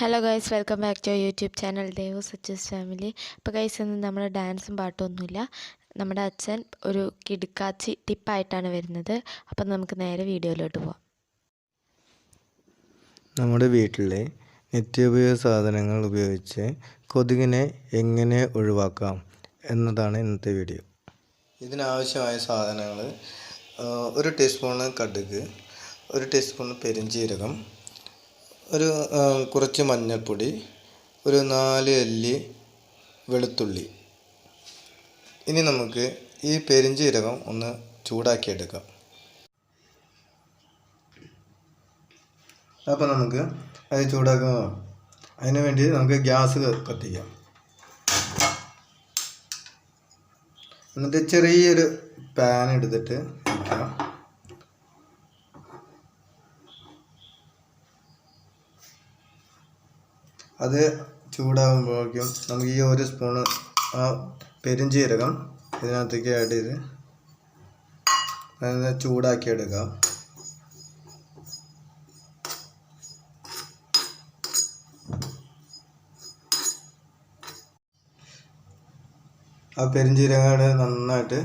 Hello guys welcome back to YouTube channel Dev such as family അപ്പോൾ guys ഇന്ന് നമ്മൾ ഡാൻസും പാട്ടൊന്നുമില്ല. നമ്മുടെ അച്ഛൻ ഒരു കിടുക്കാച്ചി ടിപ്പായിട്ടാണ് വരുന്നത്. അപ്പം നമുക്ക് നേരെ വീഡിയോയിലോട്ട് പോവാം. നമ്മുടെ വീട്ടിലെ നിത്യോപയോഗ സാധനങ്ങൾ ഉപയോഗിച്ച് കൊതുകിനെ എങ്ങനെ ഒഴിവാക്കാം എന്നതാണ് ഇന്നത്തെ വീഡിയോ. ഇതിനാവശ്യമായ സാധനങ്ങൾ ഒരു ടീസ്പൂണ് കടുക് ഒരു ടീസ്പൂൺ പെരിഞ്ജീരകം ഒരു കുറച്ച് മഞ്ഞൾപ്പൊടി ഒരു നാല് അല്ലി വെളുത്തുള്ളി. ഇനി നമുക്ക് ഈ പെരിഞ്ചീരകം ഒന്ന് ചൂടാക്കിയെടുക്കാം. അപ്പോൾ നമുക്ക് അത് ചൂടാക്കുക അതിന് വേണ്ടി നമുക്ക് ഗ്യാസ് കത്തിക്കാം. എന്നിട്ട് ചെറിയൊരു പാൻ എടുത്തിട്ട് വയ്ക്കാം അത് ചൂടാകുമ്പോഴേക്കും നമുക്ക് ഈ ഒരു സ്പൂണ് ആ പെരുംജീരകം ഇതിനകത്തേക്ക് ആഡ് ചെയ്ത് അതിനെ ചൂടാക്കി എടുക്കാം ആ പെരിഞ്ജീരകമാണ് നന്നായിട്ട്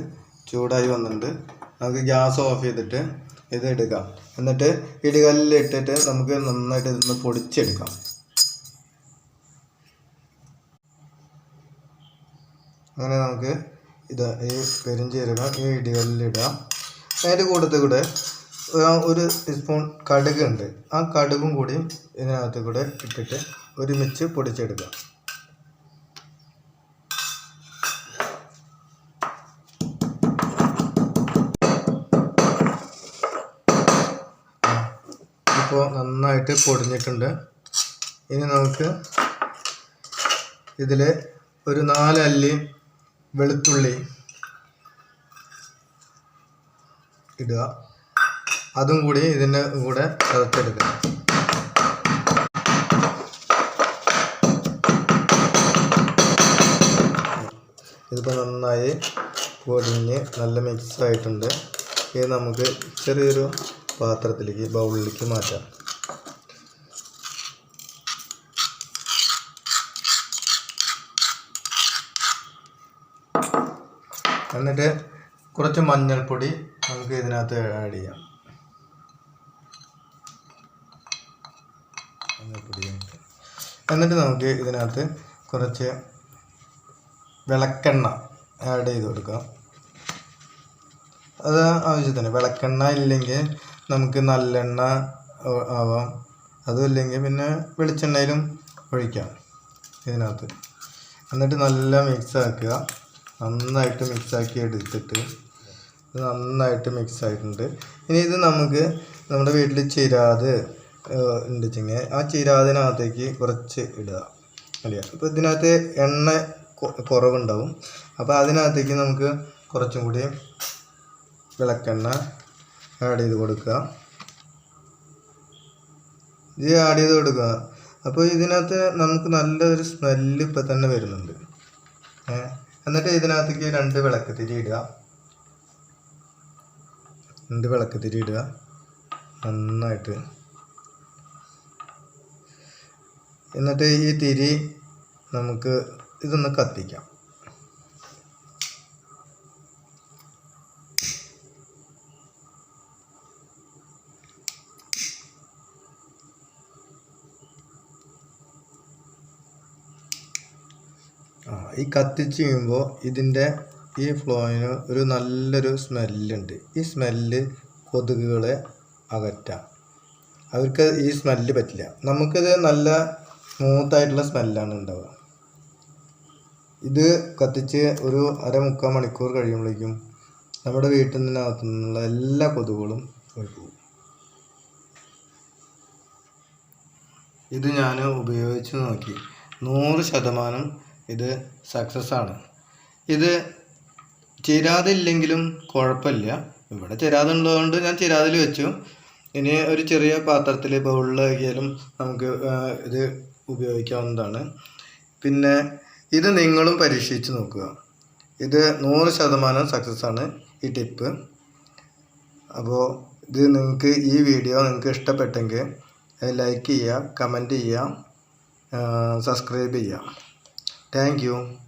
ചൂടായി വന്നിട്ടുണ്ട്. നമുക്ക് ഗ്യാസ് ഓഫ് ചെയ്തിട്ട് ഇത് എടുക്കാം. എന്നിട്ട് ഇടികല്ലിൽ ഇട്ടിട്ട് നമുക്ക് നന്നായിട്ട് ഇതൊന്ന് പൊടിച്ചെടുക്കാം. അങ്ങനെ നമുക്ക് ഇത് ഈ പെരിഞ്ചീരകം ഈ ഇടികളിലിടാം ഇടാം. അതിന്റെ കൂട്ടത്തിൽ കൂടെ ഒരു- ടീസ്പൂൺ കടുക് ഉണ്ട്. ആ കടുകും കൂടി ഇതിനകത്ത് കൂടെ ഇട്ടിട്ട് ഒരുമിച്ച് പൊടിച്ചെടുക്കാം. ഇപ്പോൾ നന്നായിട്ട് പൊടിഞ്ഞിട്ടുണ്ട്. ഇനി നമുക്ക് ഇതിൽ ഒരു നാലല്ലി വെളുത്തുള്ളി ഇടുക. അതും കൂടി ഇതിന്റെ കൂടെ ചതച്ചെടുക്കുക ഇതിപ്പോൾ നന്നായി പൊരിഞ്ഞ് നല്ല മിക്സ് ആയിട്ടുണ്ട്. ഇത് നമുക്ക് ചെറിയൊരു പാത്രത്തിലേക്ക് ബൗളിലേക്ക് മാറ്റാം. എന്നിട്ട് കുറച്ച് മഞ്ഞൾപ്പൊടി നമുക്ക് ഇതിനകത്ത് ആഡ് ചെയ്യാം. മഞ്ഞൾപ്പൊടി. എന്നിട്ട് നമുക്ക് ഇതിനകത്ത് കുറച്ച് വിളക്കെണ്ണ ആഡ് ചെയ്ത് കൊടുക്കാം. അത് ആവശ്യത്തിന് വിളക്കെണ്ണ ഇല്ലെങ്കിൽ നമുക്ക് നല്ലെണ്ണ ആവാം. അതും ഇല്ലെങ്കിൽ പിന്നെ വെളിച്ചെണ്ണയിലും ഒഴിക്കാം ഇതിനകത്ത്. എന്നിട്ട് നല്ല മിക്സ് ആക്കുക. നന്നായിട്ട് മിക്സാക്കി എടുത്തിട്ട് നന്നായിട്ട് മിക്സ് ആയിട്ടുണ്ട് ഇനി ഇത് നമുക്ക് നമ്മുടെ വീട്ടിൽ ചിരാത് ഉണ്ട് വെച്ചിങ്ങനെ ആ ചിരാതിനകത്തേക്ക് കുറച്ച് ഇടുക. അല്ലേ? അപ്പോൾ ഇതിനകത്ത് എണ്ണ കുറവുണ്ടാവും. അപ്പോൾ അതിനകത്തേക്ക് നമുക്ക് കുറച്ചും കൂടി വിളക്കെണ്ണ ആഡ് ചെയ്ത് കൊടുക്കുക. ഇത് ആഡ് ചെയ്ത് കൊടുക്കുക. അപ്പോൾ ഇതിനകത്ത് നമുക്ക് നല്ലൊരു സ്മെല്ല് ഇപ്പം തന്നെ വരുന്നുണ്ട്. ഏ? എന്നിട്ട് ഇതിനകത്തേക്ക് രണ്ട് വിളക്ക് തിരി ഇടുക. രണ്ട് വിളക്ക് തിരി ഇടുക. നന്നായിട്ട്. എന്നിട്ട് ഈ തിരി നമുക്ക് ഇതൊന്ന് കത്തിക്കാം. ഈ കത്തിച്ച് കഴിയുമ്പോൾ ഇതിന്റെ ഈ ഫ്ലോയിന് ഒരു നല്ലൊരു സ്മെല്ലുണ്ട് ഈ സ്മെല്ല് കൊതുകുകളെ അകറ്റാം. അവർക്ക് ഈ സ്മെല്ല് പറ്റില്ല. നമുക്കിത് നല്ല സ്മൂത്തായിട്ടുള്ള സ്മെല്ലാണ് ഉണ്ടാവുക. ഇത് കത്തിച്ച് ഒരു അരമുക്കാൽ മണിക്കൂർ കഴിയുമ്പോഴേക്കും നമ്മുടെ വീട്ടിൽ നിന്നകത്തു നിന്നുള്ള എല്ലാ കൊതുകുകളും പോയിപ്പോകും ഇത് ഞാൻ ഉപയോഗിച്ച് നോക്കി. നൂറ് ശതമാനം ഇത് സക്സസ് ആണ്. ഇത് ചേരാതില്ലെങ്കിലും കുഴപ്പമില്ല. ഇവിടെ ചിരാത് ഉള്ളതുകൊണ്ട് ഞാൻ ചിരാതിൽ വെച്ചു. ഇനി ഒരു ചെറിയ പാത്രത്തിൽ ബൗളിലാക്കിയാലും നമുക്ക് ഇത് ഉപയോഗിക്കാവുന്നതാണ്. പിന്നെ ഇത് നിങ്ങളും പരീക്ഷിച്ച് നോക്കുക. ഇത് നൂറ് ശതമാനം സക്സസ് ആണ് ഈ ടിപ്പ് അപ്പോൾ ഇത് നിങ്ങൾക്ക് ഈ വീഡിയോ നിങ്ങൾക്ക് ഇഷ്ടപ്പെട്ടെങ്കിൽ ലൈക്ക് ചെയ്യുക കമന്റ് ചെയ്യുക സബ്സ്ക്രൈബ് ചെയ്യുക. Thank you.